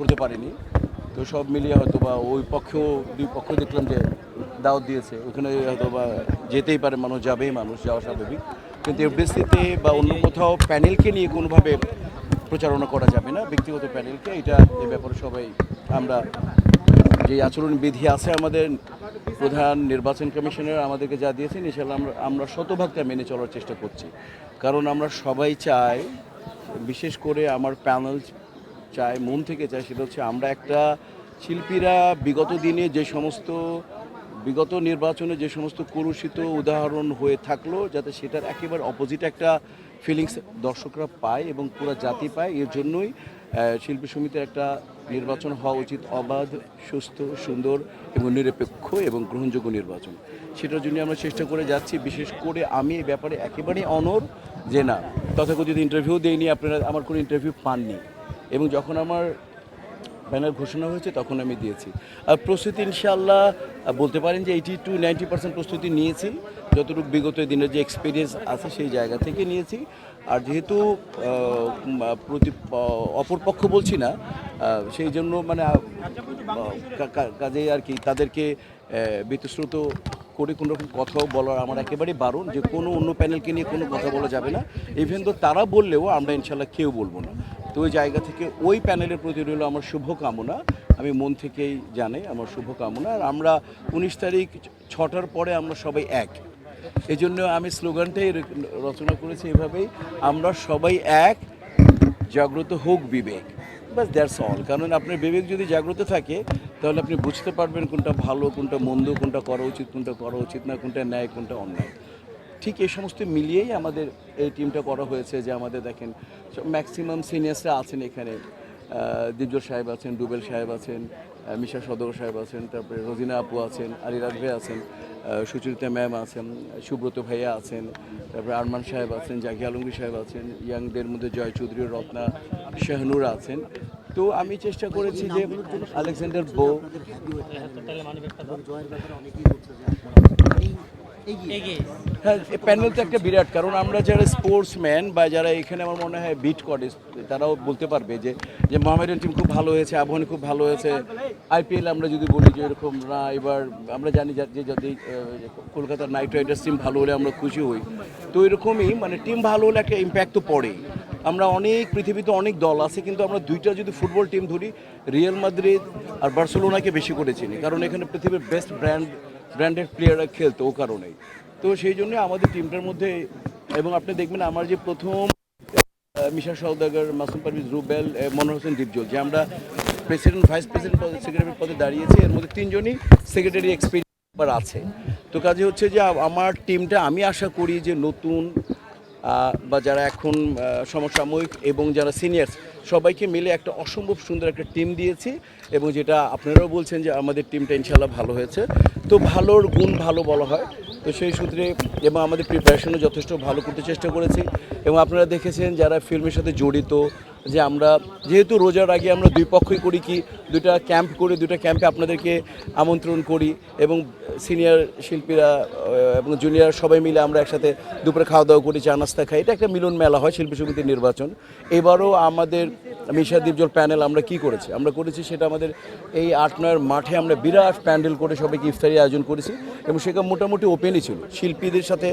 করতে পারিনি। তো সব মিলিয়ে হয়তো বা ওই পক্ষেও দুই পক্ষ দেখলাম যে দাওয়াত দিয়েছে। ওখানে হয়তো বা যেতেই পারে মানুষ, যাবেই মানুষ, যাওয়া স্বাভাবিক। কিন্তু এফডিসিতে বা অন্য কোথাও প্যানেলকে নিয়ে কোনোভাবে প্রচারণা করা যাবে না, ব্যক্তিগত প্যানেলকে। এটা এ ব্যাপারে সবাই, আমরা যে আচরণ বিধি আছে আমাদের, প্রধান নির্বাচন কমিশনার আমাদেরকে যা দিয়েছেন ইনশাল্লাহ আমরা আমরা শতভাগটা মেনে চলার চেষ্টা করছি। কারণ আমরা সবাই চাই, বিশেষ করে আমার প্যানেল চাই মন থেকে চায় সেটা হচ্ছে আমরা একটা শিল্পীরা বিগত দিনে যে সমস্ত, বিগত নির্বাচনে যে সমস্ত কলুষিত উদাহরণ হয়ে থাকল, যাতে সেটার একেবারে অপোজিট একটা ফিলিংস দর্শকরা পায় এবং পুরো জাতি পায়, এর জন্যই শিল্পী সমিতির একটা নির্বাচন হওয়া উচিত, অবাধ, সুস্থ, সুন্দর এবং নিরপেক্ষ এবং গ্রহণযোগ্য নির্বাচন। সেটার জন্য আমরা চেষ্টা করে যাচ্ছি, বিশেষ করে আমি এই ব্যাপারে একেবারেই অনর যে না, তথাকথিত ইন্টারভিউ দেইনি, আপনারা আমার কোনো ইন্টারভিউ পাননি। এবং যখন আমার ব্যানার ঘোষণা হয়েছে তখন আমি দিয়েছি। আর প্রস্তুতি ইনশাল্লাহ বলতে পারেন যে এইটি টু নাইনটি পার্সেন্ট প্রস্তুতি নিয়েছি। যতটুকু বিগত দিনের যে এক্সপিরিয়েন্স আছে সেই জায়গা থেকে নিয়েছি। আর যেহেতু প্রতি অপরপক্ষ বলছি না সেই জন্য মানে আহ, কা- কা- কাজেই আর কি তাদেরকে বিতশ্রুত করে কোনো রকম কথাও বলার আমার একেবারেই বারণ যে কোনো অন্য প্যানেলকে নিয়ে কোনো কথা বলা যাবে না। ইভেন তো তারা বললেও আমরা ইনশাল্লাহ কেউ বলব না। তো ওই জায়গা থেকে ওই প্যানেলের প্রতি রইল আমার শুভকামনা। আমি মন থেকেই জানাই আমার শুভকামনা। আর আমরা উনিশ তারিখ ছটার পরে আমরা সবাই এক। এই জন্য আমি স্লোগানটাই রচনা করেছি এভাবেই। আমরা সবাই এক, জাগ্রত হোক বিবেক। বাস দ্যাটস অল কারণ আপনার বিবেক যদি জাগ্রত থাকে তাহলে আপনি বুঝতে পারবেন কোনটা ভালো, কোনটা মন্দ, কোনটা করা উচিত, কোনটা করা উচিত না, কোনটা ন্যায়, কোনটা অন্যায়। ঠিক এই সমস্ত মিলিয়েই আমাদের এই টিমটা করা হয়েছে যে আমাদের দেখেন ম্যাক্সিমাম সিনিয়র্সরা আছেন এখানে। দিব্য সাহেব আছেন, ডুবেল সাহেব আছেন মিশা সদর সাহেব আছেন, তারপরে রোজিনা আপু আছেন আলিরাজ ভাই আছেন সুচরিতা ম্যাম আছেন, সুব্রত ভাইয়া আছেন, তারপরে আরমান সাহেব আছেন জাকি আলমগীর সাহেব আছেন, ইয়াংদের মধ্যে জয় চৌধুরী রত্না, শাহনুর আছেন। তো আমি চেষ্টা করেছি যে আলেকজান্ডার বো। হ্যাঁ প্যানেল তো একটা বিরাট, কারণ আমরা যারা স্পোর্টসম্যান বা যারা এখানে আমার মনে হয় বিট করে, তারাও বলতে পারবে যে যে মোহামেডান টিম খুব ভালো হয়েছে আবহানি খুব ভালো হয়েছে। আইপিএল আমরা যদি বলি যে এরকম, না, এবার আমরা জানি যে যদি কলকাতার নাইট রাইডার্স টিম ভালো হলে আমরা খুশি হই। তো এরকমই মানে টিম ভালো হলে একটা ইম্প্যাক্ট তো পড়েই। আমরা অনেক পৃথিবীতে অনেক দল আছে, কিন্তু আমরা দুইটা যদি ফুটবল টিম ধরি রিয়াল মাদ্রিদ আর বার্সেলোনাকে বেশি করে চিনি। কারণ এখানে পৃথিবীর বেস্ট ব্র্যান্ড ব্র্যান্ডেড প্লেয়াররা খেলতো ও কারণেই। তো সেই জন্য আমাদের টিমটার মধ্যে, এবং আপনি দেখবেন আমার যে প্রথম মিশা সওদাগর, মাসুম পারভিজ, রুবেল মনোহর হোসেন, দীপজল, যে আমরা প্রেসিডেন্ট ভাইস প্রেসিডেন্ট পদে সেক্রেটারি পদে দাঁড়িয়েছি, এর মধ্যে তিনজনই সেক্রেটারি এক্সপিরিয়েন্স আছে। তো কাজে হচ্ছে যে আমার টিমটা আমি আশা করি যে নতুন বা যারা এখন সমসাময়িক এবং যারা সিনিয়র্স, সবাইকে মিলে একটা অসম্ভব সুন্দর একটা টিম দিয়েছি এবং যেটা আপনারাও বলছেন যে আমাদের টিমটা ইনশাল্লাহ ভালো হয়েছে। তো ভালোর গুণ ভালো বলা হয়। তো সেই সূত্রে এবং আমাদের প্রিপারেশনও যথেষ্ট ভালো করতে চেষ্টা করেছি। এবং আপনারা দেখেছেন যারা ফিল্মের সাথে জড়িত যে আমরা যেহেতু রোজার আগে আমরা দুই পক্ষই করি কি দুটা ক্যাম্প করে দুটা ক্যাম্পে আপনাদেরকে আমন্ত্রণ করি এবং সিনিয়র শিল্পীরা এবং জুনিয়র সবাই মিলে আমরা একসাথে দুপুরে খাওয়া দাওয়া করি, চা নাস্তা খাই। এটা একটা মিলন মেলা হয় শিল্পী সমিতির নির্বাচন। এবারও আমাদের মিশা দ্বীপজল প্যানেল, আমরা কি করেছি? আমরা করেছি সেটা আমাদের এই আট নয়ের মাঠে আমরা বিরাট প্যান্ডেল করে সবাইকে ইফতারি আয়োজন করেছি এবং সেটা মোটামুটি ওপেনই ছিল। শিল্পীদের সাথে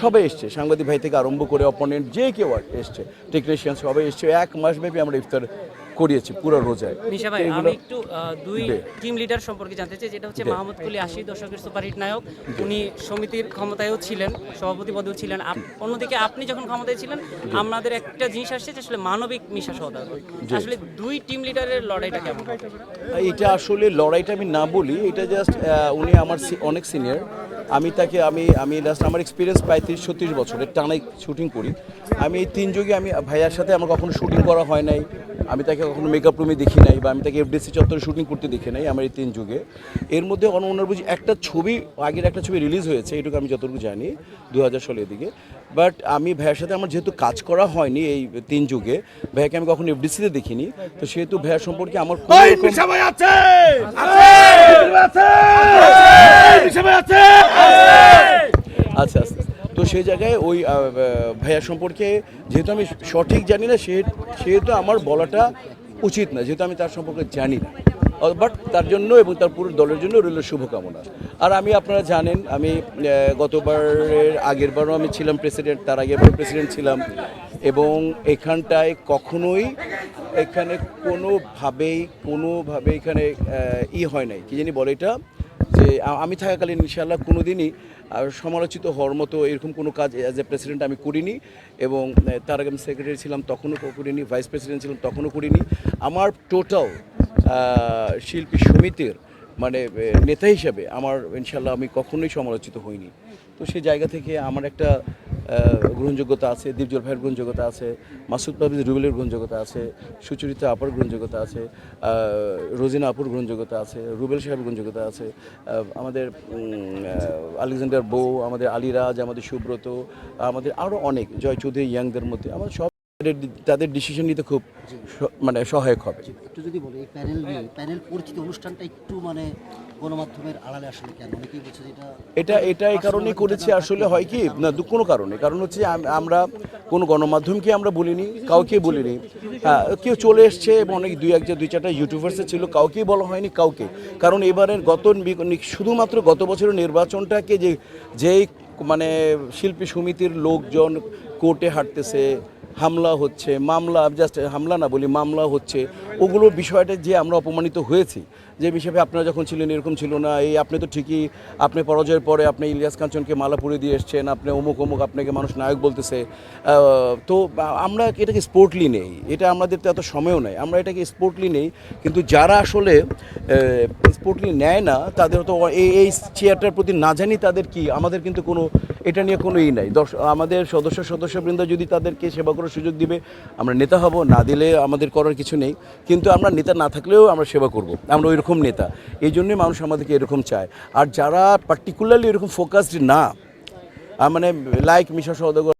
সবাই এসছে, সাংবাদিক ভাই থেকে আরম্ভ করে অপোনেন্ট যে কেউ এসছে টেকনিশিয়ান সবাই এসছে। এক মাস ব্যাপী আমরা ইফতার করিয়েছি পুরো রোজায়। নিশা ভাই আমি একটু দুই টিম লিডার সম্পর্কে জানতে চাই যেটা হচ্ছে মাহমুদ কুলি আশি দশকের সুপারহিট নায়ক। উনি সমিতির ক্ষমতায়ও ছিলেন সভাপতি পদেও ছিলেন। অন্যদিকে আপনি যখন ক্ষমতায় ছিলেন আমাদের একটা জিনিস আসছে যে আসলে মানবিক মিশা সওদাগর। আসলে দুই টিম লিডারের লড়াইটা কেমন? এটা আসলে লড়াইটা আমি না বলি এটা জাস্ট উনি আমার অনেক সিনিয়র আমি তাকে, আমি আমি লাস্ট আমার এক্সপিরিয়েন্স প্রায় তিরিশ, ছত্রিশ বছরের টানাই শুটিং করি। আমি এই তিন যুগে আমি ভাইয়ার সাথে আমার কখনো শুটিং করা হয় নাই। আমি তাকে কখনো মেকআপ রুমে দেখি নাই বা আমি তাকে এফডিসি চত্বরে শুটিং করতে দেখি নাই আমার এই তিন যুগে। এর মধ্যে অন্য বুঝি একটা ছবি, আগের একটা ছবি রিলিজ হয়েছে, এটুকু আমি যতটুকু জানি দু হাজার সালের দিকে বাট আমি ভাইয়ের সাথে আমার যেহেতু কাজ করা হয়নি এই তিন যুগে ভাইয়াকে আমি কখনো এফডিসিতে দেখিনি। তো সেহেতু ভাইয়া সম্পর্কে আমার আচ্ছা আচ্ছা। তো সেই জায়গায় ওই ভাইয়া সম্পর্কে যেহেতু আমি সঠিক জানি না সেহেতু আমার বলাটা উচিত না যেহেতু আমি তার সম্পর্কে জানি না। বাট তার জন্য এবং তার পুরো দলের জন্য রইল শুভকামনা। আর আমি, আপনারা জানেন, আমি গতবারের আগের বারও আমি ছিলাম প্রেসিডেন্ট তার আগের বারও প্রেসিডেন্ট ছিলাম। এবং এখানটায় কখনোই এখানে কোনোভাবেই, কোনোভাবে এখানে ই হয় নাই। কি জানি বলে এটা? যে আমি থাকাকালীন ইনশাল্লাহ কোনো দিনই সমালোচিত হওয়ার মতো এরকম কোনো কাজ অ্যাজ এ প্রেসিডেন্ট আমি করিনি। এবং তার আগে আমি সেক্রেটারি ছিলাম, তখনও করিনি ভাইস প্রেসিডেন্ট ছিলাম, তখনও করিনি। আমার টোটাল শিল্পী সমিতির মানে নেতা হিসাবে আমার ইনশাল্লাহ আমি কখনোই সমালোচিত হইনি। তো সেই জায়গা থেকে আমার একটা গ্রহণযোগ্যতা আছে দীপজল ভাইয়ের গ্রহণযোগ্যতা আছে, মাসুদ পারভেজ রুবেলের গ্রহণযোগ্যতা আছে, সুচরিতা আপার গ্রহণযোগ্যতা আছে রোজিনা আপুর গ্রহণযোগ্যতা আছে, রুবেল সাহেবের গ্রহণযোগ্যতা আছে আমাদের আলেকজান্ডার বউ, আমাদের আলিরাজ আমাদের সুব্রত, আমাদের আরও অনেক জয় চৌধুরী ইয়াংদের মধ্যে আমার সব তাদের- ডিসিশন নিতে খুব মানে সহায়ক হবে। একটু যদি বলি এই প্যানেল নিয়ে প্যানেল পরিচিত অনুষ্ঠানটা একটু মানে গণমাধ্যমের আড়ালে আসলে কেন? অনেকেই বলছে এটা এটা এটা এই কারণেই করেছি আসলে হয় কি? না কোনো কারণে। কারণ হচ্ছে আমরা কোনো গণমাধ্যমকে আমরা বলিনি কাউকে বলিনি। হ্যাঁ কেউ চলে এসছে এবং অনেক দুই এক যে দুই চারটা ইউটিউবার্সে ছিল কাউকেই বলা হয়নি কাউকে। কারণ এবারের গত শুধুমাত্র গত বছরের নির্বাচনটাকে যে যেই মানে শিল্পী সমিতির লোকজন কোর্টে হাঁটতেছে হামলা হচ্ছে, মামলা জাস্ট হামলা না বলি, মামলা হচ্ছে ওগুলোর বিষয়টা যে আমরা অপমানিত হয়েছি, যে বিষয়ে আপনারা যখন ছিলেন, এরকম ছিল না, এই আপনি তো ঠিকই, আপনি পরাজয়ের পরে আপনি ইলিয়াস কাঞ্চনকে মালা পরিয়ে দিয়ে এসছেন, আপনি অমুক অমুক আপনাকে মানুষ নায়ক বলতেছে তো আমরা এটাকে স্পোর্টলি নেই, এটা আমাদের তো এত সময়ও নেই, আমরা এটাকে স্পোর্টলি নেই, কিন্তু যারা আসলে স্পোর্টলি নেয় না, তাদের তো এই চেয়ারটার প্রতি না জানি তাদের কি, আমাদের কিন্তু কোনো এটা নিয়ে কোনো ই নাই। আমাদের সদস্য সদস্যবৃন্দ যদি তাদেরকে সেবা করার সুযোগ দিবে, আমরা নেতা হব, না দিলে আমাদের করার কিছু নেই। কিন্তু আমরা নেতা না থাকলেও আমরা সেবা করব। আমরা ওই রকম নেতা। এই জন্যই মানুষ আমাদেরকে এরকম চায়। আর যারা পার্টিকুলারলি এরকম ফোকাসড না মানে লাইক মিশা সৌদাগর